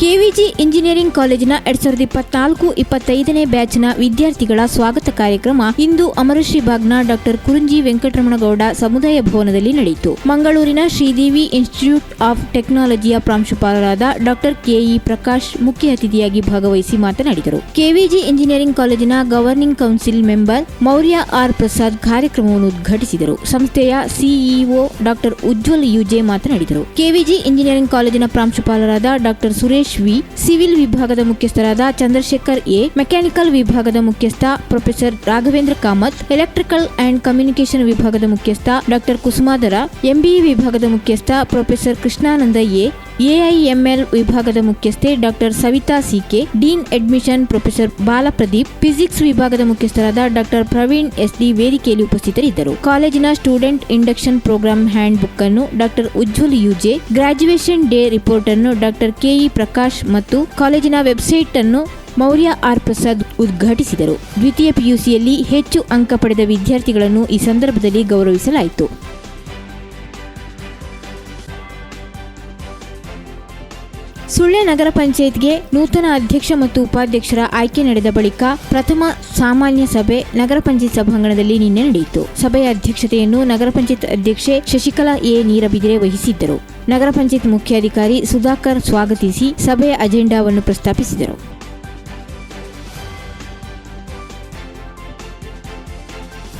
KVG engineering ಕಾಲೇಜಿನ ಎರಡ್ ಸಾವಿರದ ಇಪ್ಪತ್ನಾಲ್ಕು ಇಪ್ಪತ್ತೈದನೇ ಬ್ಯಾಚ್ನ ವಿದ್ಯಾರ್ಥಿಗಳ ಸ್ವಾಗತ ಕಾರ್ಯಕ್ರಮ ಇಂದು ಅಮರಶ್ರೀ ಬಾಗ್ನ ಡಾಕ್ಟರ್ ಕುರುಂಜಿ ವೆಂಕಟರಮಣಗೌಡ ಸಮುದಾಯ ಭವನದಲ್ಲಿ ನಡೆಯಿತು. ಮಂಗಳೂರಿನ ಶ್ರೀದೇವಿ ಇನ್ಸ್ಟಿಟ್ಯೂಟ್ ಆಫ್ ಟೆಕ್ನಾಲಜಿಯ ಪ್ರಾಂಶುಪಾಲರಾದ ಡಾಕ್ಟರ್ ಕೆಇ ಪ್ರಕಾಶ್ ಮುಖ್ಯ ಅತಿಥಿಯಾಗಿ ಭಾಗವಹಿಸಿ ಮಾತನಾಡಿದರು. ಕೆವಿಜಿ ಇಂಜಿನಿಯರಿಂಗ್ ಕಾಲೇಜಿನ governing council member Maurya R Prasad ಕಾರ್ಯಕ್ರಮವನ್ನು ಉದ್ಘಾಟಿಸಿದರು. ಸಂಸ್ಥೆಯ ಸಿಇಒ ಡಾಕ್ಟರ್ ಉಜ್ವಲ್ ಯುಜೆ ಮಾತನಾಡಿದರು. ಕೆವಿಜಿ ಇಂಜಿನಿಯರಿಂಗ್ ಕಾಲೇಜಿನ ಪ್ರಾಂಶುಪಾಲರಾದ ಡಾಕ್ಟರ್ ಸುರೇಶ್ ವಿ ಸಿವಿಲ್ ವಿಭಾಗದ ಮುಖ್ಯಸ್ಥರಾದ ಚಂದ್ರಶೇಖರ್ ಎ, ಮೆಕ್ಯಾನಿಕಲ್ ವಿಭಾಗದ ಮುಖ್ಯಸ್ಥ professor Raghavendra Kamath, electrical and communication ವಿಭಾಗದ ಮುಖ್ಯಸ್ಥ ಡಾಕ್ಟರ್ ಕುಸುಮಾಧರ ಎಂಬಿಇ ವಿಭಾಗದ ಮುಖ್ಯಸ್ಥ ಪ್ರೊಫೆಸರ್ ಕೃಷ್ಣಾನಂದ ಎ ಎಐಎಂಎಲ್ ವಿಭಾಗದ ಮುಖ್ಯಸ್ಥೆ doctor Savita CK, dean admission professor Balapradeep, physics ವಿಭಾಗದ ಮುಖ್ಯಸ್ಥರಾದ ಡಾಕ್ಟರ್ ಪ್ರವೀಣ್ ಎಸ್ಡಿ ವೇದಿಕೆಯಲ್ಲಿ ಉಪಸ್ಥಿತರಿದ್ದರು. ಕಾಲೇಜಿನ student induction program handbook ಅನ್ನು doctor Ujwal UJ graduation day report ಅನ್ನು ಡಾಕ್ಟರ್ ಕೆಇ ಪ್ರಕಾಶ್ ಮತ್ತು ಕಾಲೇಜಿನ ವೆಬ್ಸೈಟ್ ಅನ್ನು ಮೌರ್ಯ ಆರ್ ಪ್ರಸಾದ್ ಉದ್ಘಾಟಿಸಿದರು. ದ್ವಿತೀಯ ಪಿಯುಸಿಯಲ್ಲಿ ಹೆಚ್ಚು ಅಂಕ ಪಡೆದ ವಿದ್ಯಾರ್ಥಿಗಳನ್ನು ಈ ಸಂದರ್ಭದಲ್ಲಿ ಗೌರವಿಸಲಾಯಿತು. ಸುಳ್ಯ ನಗರ ಪಂಚಾಯತ್ಗೆ ನೂತನ ಅಧ್ಯಕ್ಷ ಮತ್ತು ಉಪಾಧ್ಯಕ್ಷರ ಆಯ್ಕೆ ನಡೆದ ಬಳಿಕ ಪ್ರಥಮ ಸಾಮಾನ್ಯ ಸಭೆ ನಗರ ಪಂಚಾಯತ್ ಸಭಾಂಗಣದಲ್ಲಿ ನಿನ್ನೆ ನಡೆಯಿತು. ಸಭೆಯ ಅಧ್ಯಕ್ಷತೆಯನ್ನು ನಗರ ಪಂಚಾಯತ್ ಅಧ್ಯಕ್ಷೆ ಶಶಿಕಲಾ ಎ. ನೀರಬಿದಿರೆ ವಹಿಸಿದ್ದರು. ನಗರ ಪಂಚಾಯತ್ ಮುಖ್ಯಾಧಿಕಾರಿ ಸುಧಾಕರ್ ಸ್ವಾಗತಿಸಿ ಸಭೆಯ ಅಜೆಂಡಾವನ್ನು ಪ್ರಸ್ತಾಪಿಸಿದರು.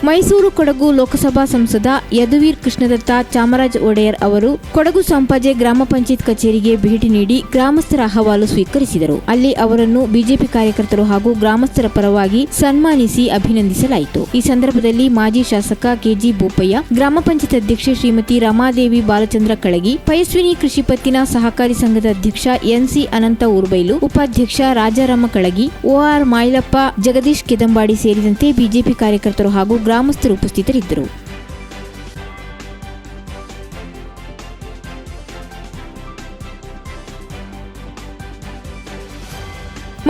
ಮೈಸೂರು ಕೊಡಗು ಲೋಕಸಭಾ ಸಂಸದ ಯದುವೀರ್ ಕೃಷ್ಣದತ್ತ ಚಾಮರಾಜ ಒಡೆಯರ್ ಅವರು ಕೊಡಗು ಸಂಪಾಜೆ ಗ್ರಾಮ ಪಂಚಾಯತ್ ಕಚೇರಿಗೆ ಭೇಟಿ ನೀಡಿ ಗ್ರಾಮಸ್ಥರ ಅಹವಾಲು ಸ್ವೀಕರಿಸಿದರು. ಅಲ್ಲಿ ಅವರನ್ನು ಬಿಜೆಪಿ ಕಾರ್ಯಕರ್ತರು ಹಾಗೂ ಗ್ರಾಮಸ್ಥರ ಪರವಾಗಿ ಸನ್ಮಾನಿಸಿ ಅಭಿನಂದಿಸಲಾಯಿತು. ಈ ಸಂದರ್ಭದಲ್ಲಿ ಮಾಜಿ ಶಾಸಕ ಕೆಜಿ ಬೋಪಯ್ಯ, ಗ್ರಾಮ ಪಂಚಾಯತ್ ಅಧ್ಯಕ್ಷೆ ಶ್ರೀಮತಿ ರಮಾದೇವಿ ಬಾಲಚಂದ್ರ ಕಳಗಿ, ಪಯಸ್ವಿನಿ ಕೃಷಿ ಪತ್ತಿನ ಸಹಕಾರಿ ಸಂಘದ ಅಧ್ಯಕ್ಷ ಎನ್ಸಿ ಅನಂತ ಊರ್ಬೈಲು ಉಪಾಧ್ಯಕ್ಷ ರಾಜಾರಾಮ ಕಳಗಿ ಓಆರ್ ಮೈಲಪ್ಪ ಜಗದೀಶ್ ಕೆದಂಬಾಡಿ ಸೇರಿದಂತೆ ಬಿಜೆಪಿ ಕಾರ್ಯಕರ್ತರು ಹಾಗೂ ಗ್ರಾಮಸ್ಥರು ಉಪಸ್ಥಿತರಿದ್ದರು.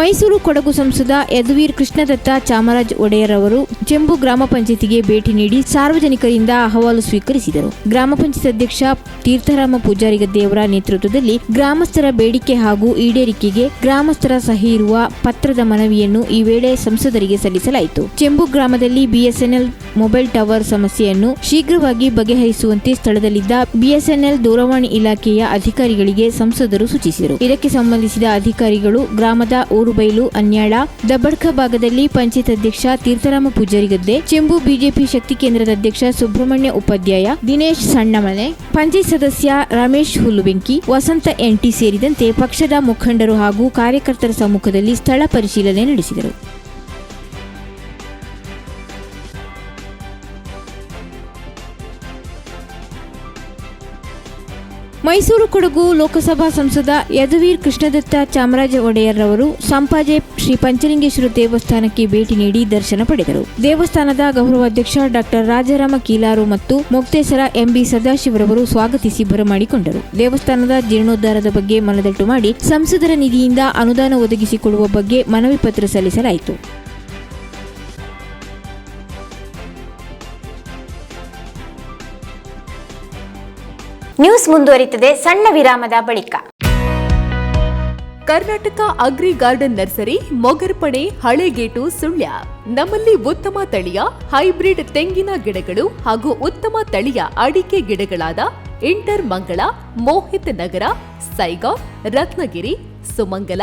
ಮೈಸೂರು ಕೊಡಗು ಸಂಸದ ಯದುವೀರ್ ಕೃಷ್ಣದತ್ತ ಚಾಮರಾಜ್ ಒಡೆಯರ್ ಅವರು ಚೆಂಬು ಗ್ರಾಮ ಪಂಚಾಯತಿಗೆ ಭೇಟಿ ನೀಡಿ ಸಾರ್ವಜನಿಕರಿಂದ ಅಹವಾಲು ಸ್ವೀಕರಿಸಿದರು. ಗ್ರಾಮ ಪಂಚಾಯತ್ ಅಧ್ಯಕ್ಷ ತೀರ್ಥರಾಮ ಪೂಜಾರಿ ಗದ್ದೆಯವರ ನೇತೃತ್ವದಲ್ಲಿ ಗ್ರಾಮಸ್ಥರ ಬೇಡಿಕೆ ಹಾಗೂ ಈಡೇರಿಕೆಗೆ ಗ್ರಾಮಸ್ಥರ ಸಹಿ ಇರುವ ಪತ್ರದ ಮನವಿಯನ್ನು ಈ ವೇಳೆ ಸಂಸದರಿಗೆ ಸಲ್ಲಿಸಲಾಯಿತು. ಚೆಂಬು ಗ್ರಾಮದಲ್ಲಿ ಬಿಎಸ್ಎನ್ಎಲ್ ಮೊಬೈಲ್ ಟವರ್ ಸಮಸ್ಯೆಯನ್ನು ಶೀಘ್ರವಾಗಿ ಬಗೆಹರಿಸುವಂತೆ ಸ್ಥಳದಲ್ಲಿದ್ದ ಬಿಎಸ್ಎನ್ಎಲ್ ದೂರವಾಣಿ ಇಲಾಖೆಯ ಅಧಿಕಾರಿಗಳಿಗೆ ಸಂಸದರು ಸೂಚಿಸಿದರು. ಇದಕ್ಕೆ ಸಂಬಂಧಿಸಿದ ಅಧಿಕಾರಿಗಳು ಗ್ರಾಮದ ಊರುಬೈಲು ಅನ್ಯಾಳ ದಬ್ಬಡ್ಕ ಭಾಗದಲ್ಲಿ ಪಂಚಾಯತ್ ಅಧ್ಯಕ್ಷ ತೀರ್ಥರಾಮ ಪೂಜಾರಿ ಗದ್ದೆ, ಚೆಂಬು ಬಿಜೆಪಿ ಶಕ್ತಿ ಕೇಂದ್ರದ ಅಧ್ಯಕ್ಷ ಸುಬ್ರಹ್ಮಣ್ಯ ಉಪಾಧ್ಯಾಯ, ದಿನೇಶ್ ಸಣ್ಣಮನೆ, ಪಂಚಾಯತ್ ಸದಸ್ಯ ರಮೇಶ್ ಹುಲ್ಲುಬೆಂಕಿ, ವಸಂತ ಎಂಟಿ ಸೇರಿದಂತೆ ಪಕ್ಷದ ಮುಖಂಡರು ಹಾಗೂ ಕಾರ್ಯಕರ್ತರ ಸಮ್ಮುಖದಲ್ಲಿ ಸ್ಥಳ ಪರಿಶೀಲನೆ ನಡೆಸಿದರು. ಮೈಸೂರು ಕೊಡಗು ಲೋಕಸಭಾ ಸಂಸದ ಯದುವೀರ್ ಕೃಷ್ಣದತ್ತ ಚಾಮರಾಜ ಒಡೆಯರ್ ಅವರು ಸಂಪಾಜೆ ಶ್ರೀ ಪಂಚಲಿಂಗೇಶ್ವರ ದೇವಸ್ಥಾನಕ್ಕೆ ಭೇಟಿ ನೀಡಿ ದರ್ಶನ ಪಡೆದರು. ದೇವಸ್ಥಾನದ ಗೌರವಾಧ್ಯಕ್ಷ ಡಾಕ್ಟರ್ ರಾಜಾರಾಮ ಕೀಲಾರು ಮತ್ತು ಮೊಕ್ತೇಸರ ಎಂಬಿ ಸದಾಶಿವರವರು ಸ್ವಾಗತಿಸಿ ಬರಮಾಡಿಕೊಂಡರು. ದೇವಸ್ಥಾನದ ಜೀರ್ಣೋದ್ಧಾರದ ಬಗ್ಗೆ ಮನದಟ್ಟು ಮಾಡಿ ಸಂಸದರ ನಿಧಿಯಿಂದ ಅನುದಾನ ಒದಗಿಸಿಕೊಡುವ ಬಗ್ಗೆ ಮನವಿ ಪತ್ರ ಸಲ್ಲಿಸಲಾಯಿತು. ನ್ಯೂಸ್ ಮುಂದುವರಿತದೆ ಸಣ್ಣ ವಿರಾಮದ ಬಳಿಕ. Karnataka agri garden nursery Mogarpane Halegate, Sullia. ನಮ್ಮಲ್ಲಿ ಉತ್ತಮ ತಳಿಯ, ಹೈಬ್ರಿಡ್ ತೆಂಗಿನ ಗಿಡಗಳು ಹಾಗೂ ಉತ್ತಮ ತಳಿಯ ಅಡಿಕೆ ಗಿಡಗಳಾದ ಇಂಟರ್ ಮಂಗಳ, ಮೋಹಿತ್ ನಗರ, ಸೈಗಾ, ರತ್ನಗಿರಿ, ಸುಮಂಗಲ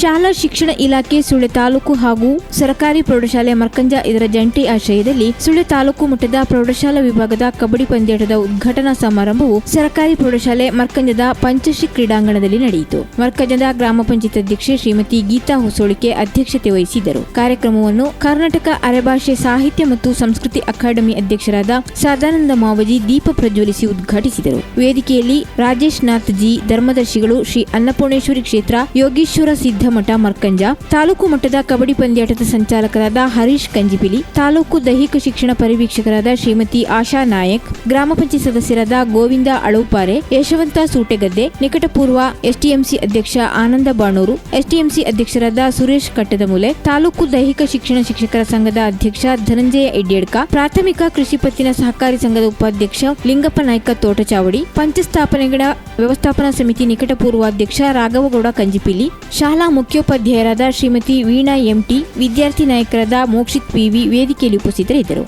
ಶಾಲಾ ಶಿಕ್ಷಣ ಇಲಾಖೆ ಸುಳ್ಯ ತಾಲೂಕು ಹಾಗೂ ಸರ್ಕಾರಿ ಪ್ರೌಢಶಾಲೆ ಮರ್ಕಂಜ ಇದರ ಜಂಟಿ ಆಶ್ರಯದಲ್ಲಿ ಸುಳ್ಯ ತಾಲೂಕು ಮಟ್ಟದ ಪ್ರೌಢಶಾಲಾ ವಿಭಾಗದ ಕಬಡ್ಡಿ ಪಂದ್ಯಾಟದ ಉದ್ಘಾಟನಾ ಸಮಾರಂಭವು ಸರ್ಕಾರಿ ಪ್ರೌಢಶಾಲೆ ಮರ್ಕಂಜದ ಪಂಚಶಿ ಕ್ರೀಡಾಂಗಣದಲ್ಲಿ ನಡೆಯಿತು. ಮರ್ಕಂಜದ ಗ್ರಾಮ ಪಂಚಾಯತ್ ಅಧ್ಯಕ್ಷೆ ಶ್ರೀಮತಿ ಗೀತಾ ಹೊಸೋಳಿಕೆ ಅಧ್ಯಕ್ಷತೆ ವಹಿಸಿದ್ದರು. ಕಾರ್ಯಕ್ರಮವನ್ನು ಕರ್ನಾಟಕ ಅರೆಭಾಷೆ ಸಾಹಿತ್ಯ ಮತ್ತು ಸಂಸ್ಕೃತಿ ಅಕಾಡೆಮಿ ಅಧ್ಯಕ್ಷರಾದ ಸದಾನಂದ ಮಾವಜಿ ದೀಪ ಪ್ರಜ್ವಲಿಸಿ ಉದ್ಘಾಟಿಸಿದರು. ವೇದಿಕೆಯಲ್ಲಿ ರಾಜೇಶ್ ನಾಥ್ ಜಿ ಧರ್ಮದರ್ಶಿಗಳು ಶ್ರೀ ಅನ್ನಪೂರ್ಣೇಶ್ವರಿ ಕ್ಷೇತ್ರ, ಯೋಗೀಶ್ವರ ಸಿದ್ದಮಠ ಮರ್ಕಂಜ, ತಾಲೂಕು ಮಟ್ಟದ ಕಬಡ್ಡಿ ಪಂದ್ಯಾಟದ ಸಂಚಾಲಕರಾದ ಹರೀಶ್ ಕಂಜಿಪಿಲಿ ತಾಲೂಕು ದೈಹಿಕ ಶಿಕ್ಷಣ ಪರಿವೀಕ್ಷಕರಾದ ಶ್ರೀಮತಿ ಆಶಾ ನಾಯಕ್, ಗ್ರಾಮ ಪಂಚಾಯತ್ ಸದಸ್ಯರಾದ ಗೋವಿಂದ ಅಳೌಪಾರೆ, ಯಶವಂತ ಸೂಟೆಗದ್ದೆ, ನಿಕಟಪೂರ್ವ ಎಸ್ಟಿಎಂಸಿ ಅಧ್ಯಕ್ಷ ಆನಂದ ಬಾಣೂರು ಎಸ್ಟಿಎಂಸಿ ಅಧ್ಯಕ್ಷರಾದ ಸುರೇಶ್ ಕಟ್ಟದಮೂಲೆ, ತಾಲೂಕು ದೈಹಿಕ ಶಿಕ್ಷಣ ಶಿಕ್ಷಕರ ಸಂಘದ ಅಧ್ಯಕ್ಷ ಧನಂಜಯ ಇಡ್ಯಡ್ಕ ಪ್ರಾಥಮಿಕ ಕೃಷಿ ಪತ್ತಿನ ಸಹಕಾರಿ ಸಂಘದ ಉಪಾಧ್ಯಕ್ಷ ಲಿಂಗಪ್ಪ ನಾಯ್ಕ ತೋಟಚಾವಡಿ, ಪಂಚಸ್ಥಾಪನೆಗಳ ವ್ಯವಸ್ಥಾಪನಾ ಸಮಿತಿ ನಿಕಟಪೂರ್ವಾಧ್ಯಕ್ಷ ರಾಘವಗೌಡ ಕಂಜಿಪಿಲಿ ಶಾಲಾ ಮುಖ್ಯೋಪಾಧ್ಯಾಯರಾದ ಶ್ರೀಮತಿ ವೀಣಾ ಎಂಟಿ, ವಿದ್ಯಾರ್ಥಿ ನಾಯಕರಾದ ಮೋಕ್ಷಿತ್ ಪಿವಿ ವೇದಿಕೆಯಲ್ಲಿ ಉಪಸ್ಥಿತರಿದ್ದರು.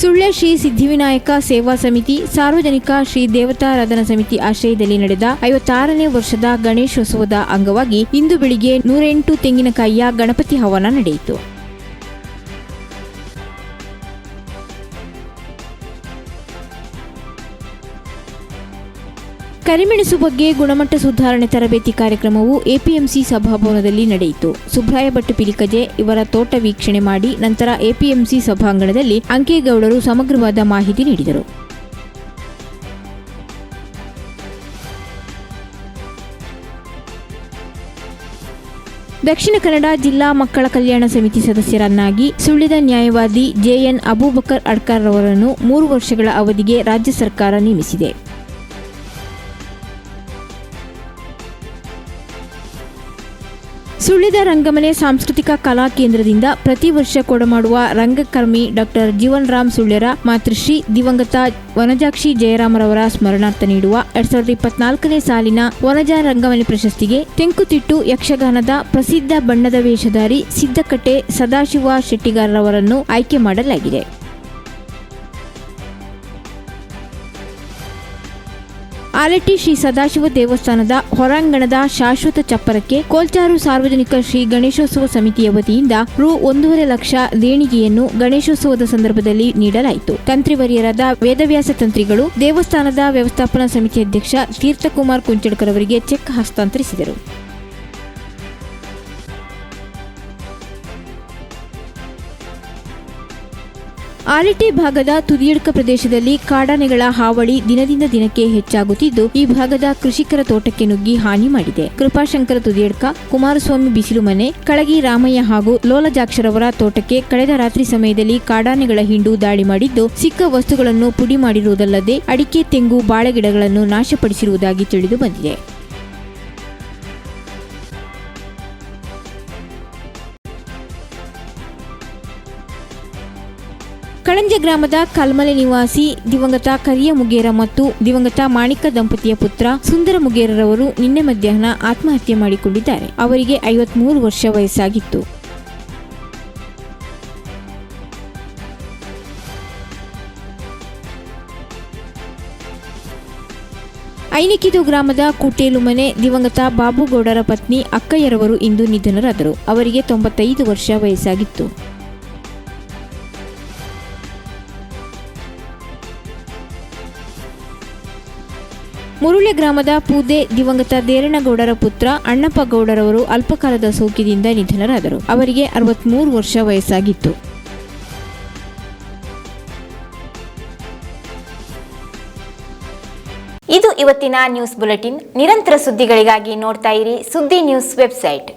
ಸುಳ್ಯ ಶ್ರೀ ಸಿದ್ಧಿವಿನಾಯಕ ಸೇವಾ ಸಮಿತಿ, ಸಾರ್ವಜನಿಕ ಶ್ರೀ ದೇವತಾರಾಧನಾ ಸಮಿತಿ ಆಶ್ರಯದಲ್ಲಿ ನಡೆದ ಐವತ್ತಾರನೇ ವರ್ಷದ ಗಣೇಶೋತ್ಸವದ ಅಂಗವಾಗಿ ಇಂದು ಬೆಳಿಗ್ಗೆ ನೂರೆಂಟು ತೆಂಗಿನಕಾಯಿಯ ಗಣಪತಿ ಹವನ ನಡೆಯಿತು. ಕರಿಮೆಣಸು ಬಗ್ಗೆ ಗುಣಮಟ್ಟ ಸುಧಾರಣೆ ತರಬೇತಿ ಕಾರ್ಯಕ್ರಮವು ಎಪಿಎಂಸಿ ಸಭಾಭವನದಲ್ಲಿ ನಡೆಯಿತು. ಸುಬ್ರಾಯ ಭಟ್ ಪಿಲಿಕಜೆ ಇವರ ತೋಟ ವೀಕ್ಷಣೆ ಮಾಡಿ ನಂತರ ಎಪಿಎಂಸಿ ಸಭಾಂಗಣದಲ್ಲಿ ಅಂಕೇಗೌಡರು ಸಮಗ್ರವಾದ ಮಾಹಿತಿ ನೀಡಿದರು. ದಕ್ಷಿಣ ಕನ್ನಡ ಜಿಲ್ಲಾ ಮಕ್ಕಳ ಕಲ್ಯಾಣ ಸಮಿತಿ ಸದಸ್ಯರನ್ನಾಗಿ ಸುಳ್ಳಿದ ನ್ಯಾಯವಾದಿ ಜೆಎನ್ ಅಬೂಬಕರ್ ಅಡ್ಕರ್ ಅವರನ್ನು ಮೂರು ವರ್ಷಗಳ ಅವಧಿಗೆ ರಾಜ್ಯ ಸರ್ಕಾರ ನೇಮಿಸಿದೆ. ಸುಳ್ಳಿದ ರಂಗಮನೆ ಸಾಂಸ್ಕೃತಿಕ ಕಲಾ ಕೇಂದ್ರದಿಂದ ಪ್ರತಿ ವರ್ಷ ಕೊಡಮಾಡುವ ರಂಗಕರ್ಮಿ ಡಾಕ್ಟರ್ ಜೀವನ್ ರಾಮ್ ಸುಳ್ಯರ ಮಾತೃಶ್ರೀ ದಿವಂಗತ ವನಜಾಕ್ಷಿ ಜಯರಾಮರವರ ಸ್ಮರಣಾರ್ಥ ನೀಡುವ ಎರಡ್ ಸಾವಿರದ ಇಪ್ಪತ್ನಾಲ್ಕನೇ ಸಾಲಿನ ವನಜ ರಂಗಮನೆ ಪ್ರಶಸ್ತಿಗೆ ತೆಂಕುತಿಟ್ಟು ಯಕ್ಷಗಾನದ ಪ್ರಸಿದ್ಧ ಬಣ್ಣದ ವೇಷಧಾರಿ ಸಿದ್ದಕಟ್ಟೆ ಸದಾಶಿವ ಶೆಟ್ಟಿಗಾರರವರನ್ನು ಆಯ್ಕೆ ಮಾಡಲಾಗಿದೆ. ಆಲಟಿ ಶ್ರೀ ಸದಾಶಿವ ದೇವಸ್ಥಾನದ ಹೊರಾಂಗಣದ ಶಾಶ್ವತ ಚಪ್ಪರಕ್ಕೆ ಕೋಲ್ಚಾರು ಸಾರ್ವಜನಿಕ ಶ್ರೀ ಗಣೇಶೋತ್ಸವ ಸಮಿತಿಯ ವತಿಯಿಂದ ರು ಒಂದೂವರೆ ಲಕ್ಷ ದೇಣಿಗೆಯನ್ನು ಗಣೇಶೋತ್ಸವದ ಸಂದರ್ಭದಲ್ಲಿ ನೀಡಲಾಯಿತು. ತಂತ್ರಿವರಿಯರಾದ ವೇದವ್ಯಾಸ ತಂತ್ರಿಗಳು, ದೇವಸ್ಥಾನದ ವ್ಯವಸ್ಥಾಪನಾ ಸಮಿತಿ ಅಧ್ಯಕ್ಷ ತೀರ್ಥಕುಮಾರ್ ಕುಂಚಡ್ಕರ್ ಅವರಿಗೆ ಚೆಕ್ ಹಸ್ತಾಂತರಿಸಿದರು. ಆಲಿಟಿ ಭಾಗದ ತುದಿಯಡ್ಕ ಪ್ರದೇಶದಲ್ಲಿ ಕಾಡಾನೆಗಳ ಹಾವಳಿ ದಿನದಿಂದ ದಿನಕ್ಕೆ ಹೆಚ್ಚಾಗುತ್ತಿದ್ದು, ಈ ಭಾಗದ ಕೃಷಿಕರ ತೋಟಕ್ಕೆ ನುಗ್ಗಿ ಹಾನಿ ಮಾಡಿದೆ. ಕೃಪಾಶಂಕರ ತುದಿಯಡ್ಕ, ಕುಮಾರಸ್ವಾಮಿ ಬಿಸಿಲು ಮನೆ, ಕಳಗಿ ರಾಮಯ್ಯ ಹಾಗೂ ಲೋಲಜಾಕ್ಷರವರ ತೋಟಕ್ಕೆ ಕಳೆದ ರಾತ್ರಿ ಸಮಯದಲ್ಲಿ ಕಾಡಾನೆಗಳ ಹಿಂಡು ದಾಳಿ ಮಾಡಿದ್ದು, ಸಿಕ್ಕ ವಸ್ತುಗಳನ್ನು ಪುಡಿ ಮಾಡಿರುವುದಲ್ಲದೆ ಅಡಿಕೆ, ತೆಂಗು, ಬಾಳೆಗಿಡಗಳನ್ನು ನಾಶಪಡಿಸಿರುವುದಾಗಿ ತಿಳಿದು ಬಂದಿದೆ. ಕಳಂಜ ಗ್ರಾಮದ ಕಲ್ಮಲೆ ನಿವಾಸಿ ದಿವಂಗತ ಕರಿಯ ಮುಗೇರ ಮತ್ತು ದಿವಂಗತ ಮಾಣಿಕ ದಂಪತಿಯ ಪುತ್ರ ಸುಂದರ ಮುಗೇರರವರು ನಿನ್ನೆ ಮಧ್ಯಾಹ್ನ ಆತ್ಮಹತ್ಯೆ ಮಾಡಿಕೊಂಡಿದ್ದಾರೆ. ಅವರಿಗೆ ಐವತ್ಮೂರು ವರ್ಷ ವಯಸ್ಸಾಗಿತ್ತು. ಐನಿಕಿದು ಗ್ರಾಮದ ಕುಟೇಲು ಮನೆ ದಿವಂಗತ ಬಾಬುಗೌಡರ ಪತ್ನಿ ಅಕ್ಕಯ್ಯರವರು ಇಂದು ನಿಧನರಾದರು. ಅವರಿಗೆ ತೊಂಬತ್ತೈದು ವರ್ಷ ವಯಸ್ಸಾಗಿತ್ತು. ಮುರುಳೆ ಗ್ರಾಮದ ಪೂದೆ ದಿವಂಗತ ದೇರಣಗೌಡರ ಪುತ್ರ ಅಣ್ಣಪ್ಪ ಗೌಡರವರು ಅಲ್ಪಕಾಲದ ಸೋಂಕಿನಿಂದ ನಿಧನರಾದರು. ಅವರಿಗೆ ಅರವತ್ಮೂರು ವರ್ಷ ವಯಸ್ಸಾಗಿತ್ತು. ಇದು ಇವತ್ತಿನ ನ್ಯೂಸ್ ಬುಲೆಟಿನ್. ನಿರಂತರ ಸುದ್ದಿಗಳಿಗಾಗಿ ನೋಡ್ತಾ ಇರಿ ಸುದ್ದಿ ನ್ಯೂಸ್ ವೆಬ್ಸೈಟ್.